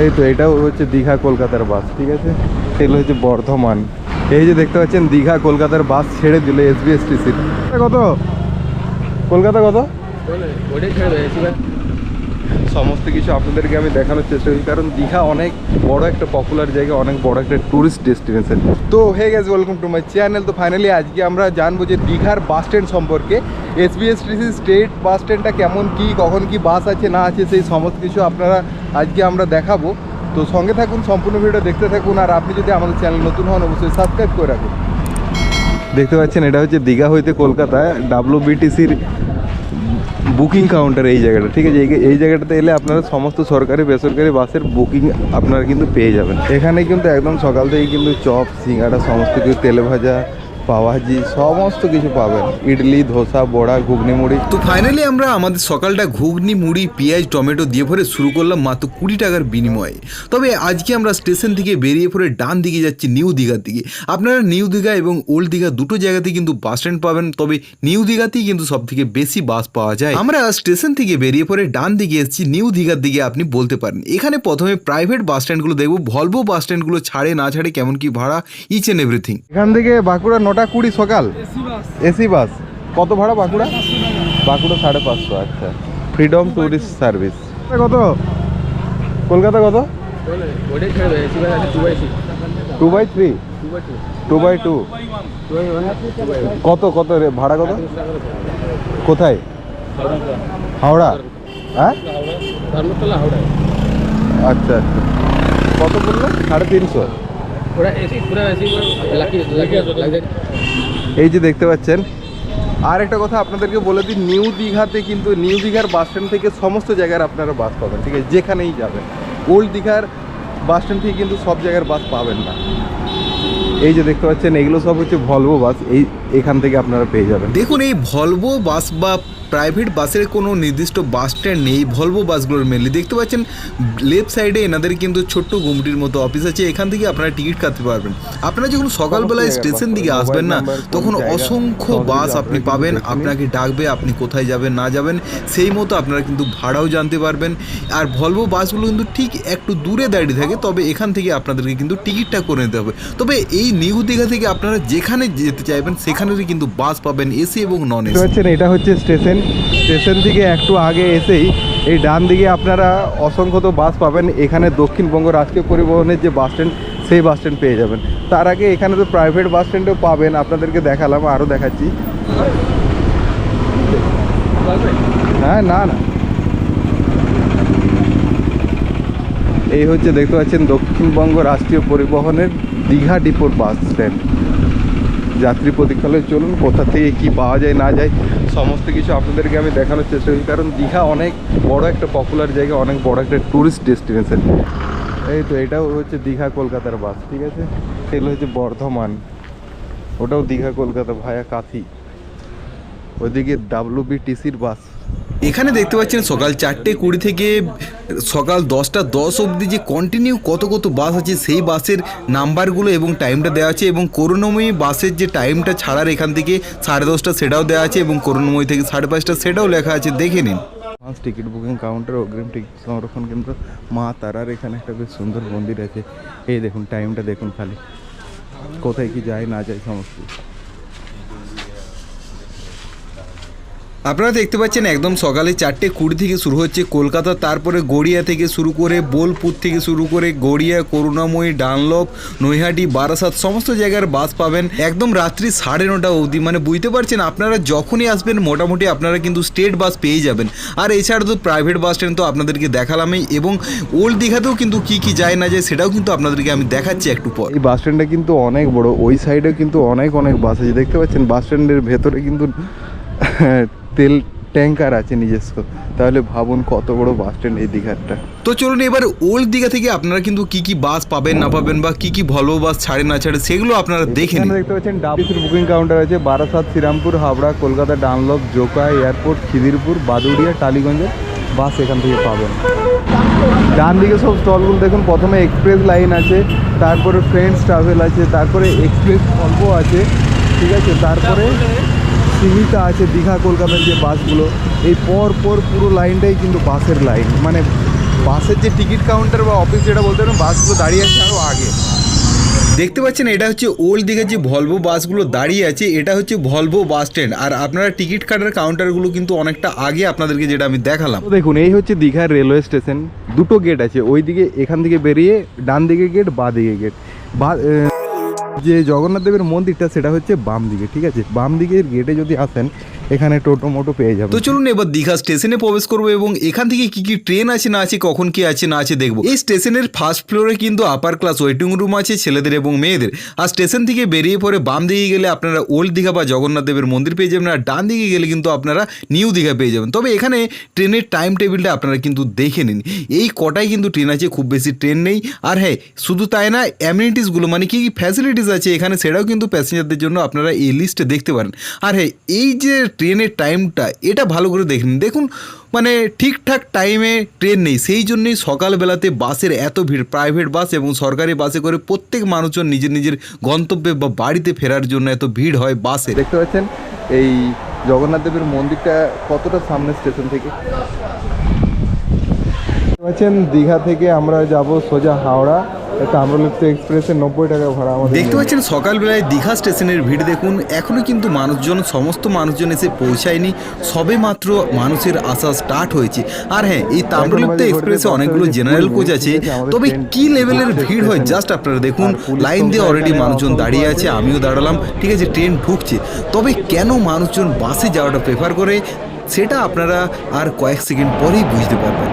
এই তো এটাও হচ্ছে দীঘা কলকাতার বাস, ঠিক আছে? এগুলো হচ্ছে বর্ধমান। এই যে দেখতে পাচ্ছেন, দীঘা কলকাতার বাস ছেড়ে দিল এস এসবিএসটিসির কত? কলকাতা কত? সমস্ত কিছু আপনাদেরকে আমি দেখানোর চেষ্টা করি, কারণ দীঘা অনেক বড় একটা পপুলার জায়গা, অনেক বড় একটা ট্যুরিস্ট ডেস্টিনেশন তো হে গেছে ওয়েলকাম টু মাই চ্যানেল তো ফাইনালি আজকে আমরা জানব যে দীঘার বাস স্ট্যান্ড সম্পর্কে এসবিএসটিসি স্টেট বাস স্ট্যান্ডটা কেমন, কি, কখন কি বাস আছে, না আছে, সেই সমস্ত কিছু আপনারা আজকে আমরা দেখাবো। তো সঙ্গে থাকুন, সম্পূর্ণ ভিডিও দেখতে থাকুন, আর আপনি যদি আমাদের চ্যানেল নতুন হন, অবশ্যই সাবস্ক্রাইব করে রাখুন। দেখতে পাচ্ছেন, এটা হচ্ছে দীঘা হইতে কলকাতায় ডাব্লিউ বিটিসির বুকিং কাউন্টার এই জায়গাটা, ঠিক আছে? এই- এই জায়গাটাতে এলে আপনারা সমস্ত সরকারি, বেসরকারি বাসের বুকিং আপনারা কিন্তু পেয়ে যাবেন। এখানে কিন্তু একদম সকাল থেকে কিন্তু চপ সিঙ্গাড়া সমস্ত কিছু, তেলে ভাজা পাওয়াজি সমস্ত কিছু পাবেন। ইডলি ধোসা বড়া ঘুগনি মুড়ি তো ফাইনালি আমরা আমাদের সকালটা ঘুগনি মুড়ি পেঁয়াজ টমেটো দিয়ে ভরে শুরু করলাম মাত্র কুড়ি টাকার বিনিময়ে। তবে আজকে আমরা স্টেশন থেকে বেরিয়ে পড়ে ডান দিকে যাচ্ছি নিউ দীঘার দিকে। আপনারা নিউ দীঘা এবং ওল্ড দীঘা দুটো জায়গাতেই কিন্তু বাস স্ট্যান্ড পাবেন তবে নিউ দীঘাতেই কিন্তু সব থেকে বেশি বাস পাওয়া যায়। আমরা স্টেশন থেকে বেরিয়ে পড়ে ডান দিকে এসেছি নিউ দীঘার দিকে আপনি বলতে পারেন। এখানে প্রথমে প্রাইভেট বাস স্ট্যান্ডগুলো দেখব ভলভো বাস স্ট্যান্ডগুলো ছাড়ে না ছাড়ে কেমন কি ভাড়া ইচ এন্ড এভরিথিং এখান থেকে বাঁকুড়া নটা কুড়ি সকাল? AC bus. কত ভাড়া বাঁকুড়া? বাঁকুড়া সাড়ে পাঁচশো আচ্ছা। ফ্রিডম ট্যুরিস্ট সার্ভিস কত? কলকাতা কত? Two by three two by two কত কত রে? ভাড়া কত? কোথায়? হাওড়া। হ্যাঁ? আচ্ছা আচ্ছা। কত বলল? সাড়ে তিনশো। এই যে দেখতে পাচ্ছেন আর একটা কথা আপনাদেরকে বলে দিই নিউ দীঘাতে কিন্তু নিউ দীঘার বাস স্ট্যান্ড থেকে সমস্ত জায়গার আপনারা বাস পাবেন ঠিক আছে? যেখানেই যাবেন। ওল্ড দীঘার বাস স্ট্যান্ড থেকে কিন্তু সব জায়গার বাস পাবেন না। এই যে দেখতে পাচ্ছেন এগুলো সব হচ্ছে ভলভো বাস এই এখান থেকে আপনারা পেয়ে যাবেন। দেখুন এই ভলভো বাস বা প্রাইভেট বাসের কোনো নির্দিষ্ট বাস স্ট্যান্ড নেই। ভলভো বাসগুলোর মেনলি দেখতে পাচ্ছেন লেফট সাইডে এনাদের কিন্তু ছোট্ট গুমটির মতো অফিস আছে। এখান থেকে আপনারা টিকিট কাটতে পারবেন। আপনারা যখন সকালবেলায় স্টেশন দিকে আসবেন না তখন অসংখ্য বাস আপনি পাবেন। আপনাকে ডাকবে আপনি কোথায় যাবেন না যাবেন সেই মতো আপনারা কিন্তু ভাড়াও জানতে পারবেন। আর ভলভো বাসগুলো কিন্তু ঠিক একটু দূরে দাঁড়িয়ে থাকে তবে এখান থেকে আপনাদেরকে কিন্তু টিকিটটা করে নিতে হবে। তবে এই নিউ দীঘা থেকে আপনারা যেখানে যেতে চাইবেন সেখানেরই কিন্তু বাস পাবেন এসি এবং নন এসি এটা হচ্ছে স্টেশন স্টেশন থেকে একটু আগে এসেই এই ডান দিকে আপনারা অসংখ্য তো বাস পাবেন। এখানে দক্ষিণবঙ্গ রাষ্ট্রীয় পরিবহনের যে বাস স্ট্যান্ড, সেই বাস স্ট্যান্ড পেয়ে যাবেন। তার আগে এখানে তো প্রাইভেট বাস স্ট্যান্ডও পাবেন, আপনাদেরকে দেখালাম, আরও দেখাচ্ছি। হ্যাঁ না না। এই হচ্ছে দেখতে পাচ্ছেন দক্ষিণবঙ্গ রাষ্ট্রীয় পরিবহনের দীঘা ডিপোর বাস স্ট্যান্ড। যাত্রী প্রতীক্ষালয়ে, চলুন কোথা থেকে কি পাওয়া যায়, না যায়, সমস্ত কিছু আপনাদেরকে আমি দেখানোর চেষ্টা করি কারণ দীঘা অনেক বড় একটা পপুলার জায়গা, অনেক বড় একটা ট্যুরিস্ট ডেস্টিনেশন এই তো এটাও হচ্ছে দীঘা কলকাতার বাস ঠিক আছে? এগুলো হচ্ছে বর্ধমান। ওটাও দীঘা কলকাতা ভায়া কাথি। ওইদিকে ডাব্লিউ বিটিসির বাস এখানে দেখতে পাচ্ছেন সকাল চারটে কুড়ি থেকে সকাল দশটা দশ অবধি যে কন্টিনিউ কত কত বাস আছে, সেই বাসের নাম্বারগুলো এবং টাইমটা দেওয়া আছে এবং করুণাময়ী বাসের যে টাইমটা ছাড়ার এখান থেকে সাড়ে দশটা সেটাও দেওয়া আছে এবং করুণাময়ী থেকে সাড়ে পাঁচটা সেটাও লেখা আছে, দেখে নিন। অ্যাডভান্স টিকিট বুকিং কাউন্টার অগ্রিম টিকিট সংরক্ষণ কেন্দ্র, মা তারার এখানে একটা বেশ সুন্দর মন্দির আছে। এই দেখুন টাইমটা দেখুন খালি। কোথায় কি যায় না যায় সমস্ত কিছু। আপনারা দেখতে পাচ্ছেন একদম সকালে চারটে কুড়ি থেকে শুরু হচ্ছে কলকাতা, তারপরে গড়িয়া থেকে শুরু করে বোলপুর থেকে শুরু করে গড়িয়া, করুণাময়ী, ডানলপ, নৈহাটি, বারাসাত, সমস্ত জায়গার বাস পাবেন একদম রাত্রি সাড়ে নটা অবধি। মানে বুঝতে পারছেন, আপনারা যখনই আসবেন, মোটামুটি আপনারা কিন্তু স্টেট বাস পেয়ে যাবেন। আর এছাড়া তো প্রাইভেট বাস স্ট্যান্ড তো আপনাদেরকে দেখালামই এবং ওল্ড দীঘাতেও কিন্তু কি কি যায় না যায় সেটাও কিন্তু আপনাদেরকে আমি দেখাচ্ছি একটু পর। এই বাস স্ট্যান্ডটা কিন্তু অনেক বড়, ওই সাইডে কিন্তু অনেক অনেক বাস আছে। দেখতে পাচ্ছেন বাস স্ট্যান্ডের ভেতরে কিন্তু তেল ট্যাঙ্কার আছে নিজস্ব। তাহলে ভাবুন কত বড় বাস স্ট্যান্ড এই দীঘারটা। তো চলুন এবার ওল্ড দীঘা থেকে আপনারা কিন্তু কি কি বাস পাবেন না পাবেন বা কি কি ভলভো বাস ছাড়ে না ছাড়ে সেগুলো আপনারা দেখে নিন। দেখতে পাচ্ছেন ডাবিসের বুকিং কাউন্টার আছে বারাসাত শ্রীরামপুর হাওড়া কলকাতা ডানলপ জোকা এয়ারপোর্ট খিদিরপুর বাদুড়িয়া টালিগঞ্জের বাস এখান থেকে পাবেন। ডান দিকে সব স্টলগুলো দেখুন প্রথমে এক্সপ্রেস লাইন আছে তারপরে ফ্রেন্ডস ট্রাভেল আছে তারপরে এক্সপ্রেস অল্প আছে ঠিক আছে তারপরে সীমিতা আছে দীঘা কলকাতার যে বাসগুলো এই পর পর পুরো লাইনটাই কিন্তু বাসের লাইন। মানে বাসের যে টিকিট কাউন্টার বা অফিস যেটা বলতে পারেন বাসগুলো দাঁড়িয়ে আছে আরও আগে। দেখতে পাচ্ছেন এটা হচ্ছে ওল্ড দিঘার যে ভলভো বাসগুলো দাঁড়িয়ে আছে এটা হচ্ছে ভলভো বাস স্ট্যান্ড। আর আপনারা টিকিট কাটার কাউন্টারগুলো কিন্তু অনেকটা আগে আপনাদেরকে যেটা আমি দেখালাম। দেখুন এই হচ্ছে দীঘার রেলওয়ে স্টেশন। দুটো গেট আছে ওই দিকে এখান থেকে বেরিয়ে ডান দিকে গেট বা দিকে গেট বা যে জগন্নাথ দেবের মন্দিরটা, সেটা হচ্ছে বাম দিকে, ঠিক আছে? বাম দিকের গেটে যদি আসেন এখানে টোটো মোটো পেয়ে যাবে। তো চলুন এবার দীঘা স্টেশনে প্রবেশ করব এবং এখান থেকে কি কি ট্রেন আছে না আছে, কখন কি আছে না আছে দেখব। এই স্টেশনের ফার্স্ট ফ্লোরে কিন্তু আপার ক্লাস ওয়েটিং রুম আছে ছেলেদের এবং মেয়েদের। আর স্টেশন থেকে বেরিয়ে পরে বাম দিকে গেলে আপনারা ওল্ড দীঘা বা জগন্নাথ দেবের মন্দির পেয়ে যাবেন, আর ডান দিকে গেলে কিন্তু আপনারা নিউ দীঘা পেয়ে যাবেন। তবে এখানে ট্রেনের টাইম টেবিলটা আপনারা কিন্তু দেখে নিন। এই কটাই কিন্তু ট্রেন আছে, খুব বেশি ট্রেন নেই। আর হ্যাঁ শুধু তাই না অ্যামিনিটিসগুলো মানে কি কি ফ্যাসিলিটিস আছে, এখানে সেটাও কিন্তু প্যাসেঞ্জারদের জন্য আপনারা এই লিস্টে দেখতে পারেন। আর হ্যাঁ এই যে ট্রেনের টাইমটা এটা ভালো করে দেখে নিন। দেখুন মানে ঠিকঠাক টাইমে ট্রেন নেই, সেই জন্যই সকালবেলাতে বাসের এত ভিড়। প্রাইভেট বাস এবং সরকারি বাসে করে প্রত্যেক মানুষজন নিজের নিজের গন্তব্যে বা বাড়িতে ফেরার জন্য এত ভিড় হয় বাসে। দেখতে পাচ্ছেন, এই জগন্নাথ দেবের মন্দিরটা কতটা সামনে স্টেশন থেকে? দেখতে পাচ্ছেন, দীঘা থেকে আমরা যাব সোজা হাওড়া। তাম্রলিপ্ত এক্সপ্রেসে নব্বই টাকা ভাড়া আমাদের দেখতে পাচ্ছেন সকালবেলায় দীঘা স্টেশনের ভিড় দেখুন। এখনও কিন্তু মানুষজন সমস্ত মানুষজন এসে পৌঁছায়নি। সবে মাত্র মানুষের আসা স্টার্ট হয়েছে। আর হ্যাঁ এই তাম্রলিপ্ত এক্সপ্রেসে অনেকগুলো জেনারেল কোচ আছে। তবে কি লেভেলের ভিড় হয়? জাস্ট আপনারা দেখুন লাইন দিয়ে অলরেডি মানুষজন দাঁড়িয়ে আছে আমিও দাঁড়ালাম। ঠিক আছে ট্রেন ঢুকছে। তবে কেন মানুষজন বাসে যাওয়াটা প্রেফার করে? সেটা আপনারা আর কয়েক সেকেন্ড পরেই বুঝতে পারবেন।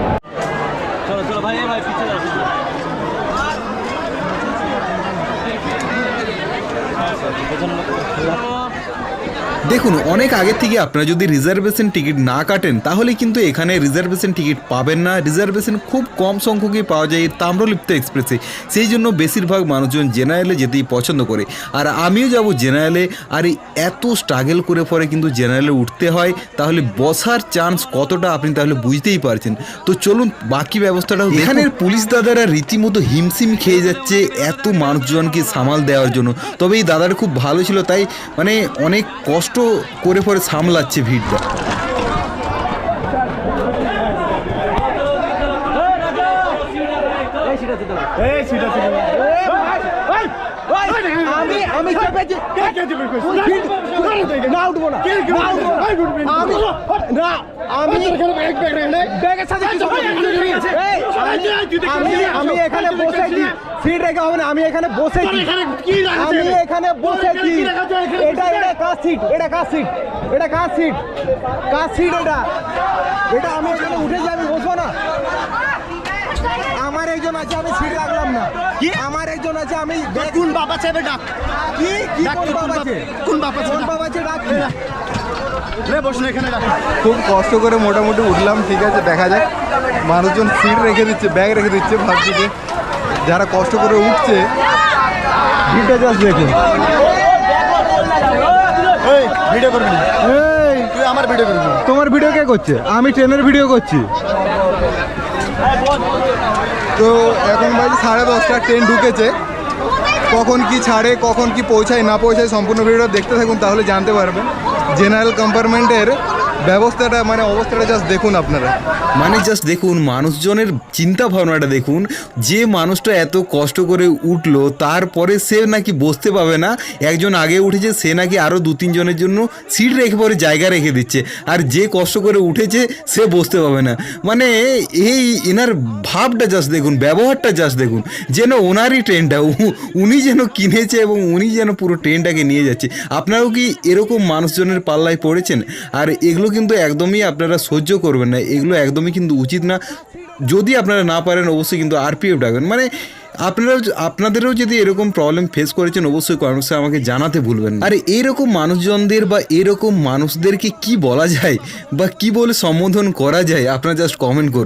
ওজন দেখুন, অনেক আগের থেকে আপনারা যদি রিজার্ভেশন টিকিট না কাটেন, তাহলে কিন্তু এখানে রিজার্ভেশন টিকিট পাবেন না। রিজার্ভেশন খুব কম সংখ্যকই পাওয়া যায় এই তাম্রলিপ্ত এক্সপ্রেসে। সেই জন্য বেশিরভাগ মানুষজন জেনারেলে যেতেই পছন্দ করে। আর আমিও যাব জেনারেলে, আর এত স্ট্রাগল করে পরে কিন্তু জেনারেলে উঠতে হয়, তাহলে বসার চান্স কতটা আপনি তাহলে বুঝতেই পারছেন। তো চলুন, বাকি ব্যবস্থাটা এখানের পুলিশ দাদারা রীতিমতো হিমশিম খেয়ে যাচ্ছে এত মানুষজনকে সামাল দেওয়ার জন্য। তবে এই দাদাটা খুব ভালো ছিল, তাই মানে অনেক কষ্ট করে পরে সামলাচ্ছে ভিড়টা আমি আমি না উঠবো না না না। আমি আমি এখানে বসেছি। সিট রেখে হবে না আমি এখানে বসেছি। আমি এখানে বসেছি। এটা এটা কার সিট এটা কার সিট এটা কার সিট কার সিট এটা। এটা আমি এখানে উঠে যাই আমি বসবো না। আমার একজন আছে আমি সিট রাখলাম না। কি? আমার একজন আছে আমি কোন বাবা চাইবে ডাক? কি? কোন বাবা কোন বাবা কোন বাবা আছে? ডাক এখানে খুব কষ্ট করে মোটামুটি উঠলাম ঠিক আছে দেখা যাক। মানুষজন সিট রেখে দিচ্ছে ব্যাগ রেখে দিচ্ছে ভাবছি যে যারা কষ্ট করে উঠছে ভিড়টা জাস্ট দেখুন ভিডিও করবি তুই আমার ভিডিও করবি তোমার ভিডিও কে করছে? আমি ট্রেনের ভিডিও করছি। তো এখন বাজে সাড়ে দশটা ট্রেন ঢুকেছে। কখন কি ছাড়ে, কখন কি পৌঁছায়, না পৌঁছায় সম্পূর্ণ ভিডিওটা দেখতে থাকুন, তাহলে জানতে পারবেন। জেনারেল কম্পার্টমেন্টের ব্যবস্থাটা মানে অবস্থাটা জাস্ট দেখুন আপনারা। মানে জাস্ট দেখুন, মানুষজনের চিন্তা ভাবনাটা দেখুন, যে মানুষটা এত কষ্ট করে উঠল, তারপরে সে নাকি বসতে পাবে না, একজন আগে উঠেছে, সে নাকি আরও দু তিনজনের জন্য সিট রেখে পরে জায়গা রেখে দিচ্ছে, আর যে কষ্ট করে উঠেছে, সে বসতে পাবে না। মানে এই এনার ভাবটা জাস্ট দেখুন, ব্যবহারটা জাস্ট দেখুন, যেন ওনারই ট্রেনটা উনি যেন কিনেছে এবং উনি যেন পুরো ট্রেনটাকে নিয়ে যাচ্ছে। আপনারাও কি এরকম মানুষজনের পাল্লায় পড়েছেন? আর এগুলো কিন্তু একদমই আপনারা সহ্য করবেন না, এগুলো একদমই কিন্তু উচিত না। যদি আপনারা না পারেন, অবশ্যই কিন্তু আরপিএফ ডাকবেন। মানে আপনারাও আপনাদেরও যদি এরকম প্রবলেম ফেস করেছেন, অবশ্যই কমেন্টসে আমাকে জানাতে ভুলবেন। আর, এরকম মানুষজনদের বা এরকম মানুষদেরকে কি বলা যায় বা কি বলে সম্বোধন করা যায়, আপনারা জাস্ট কমেন্ট করুন।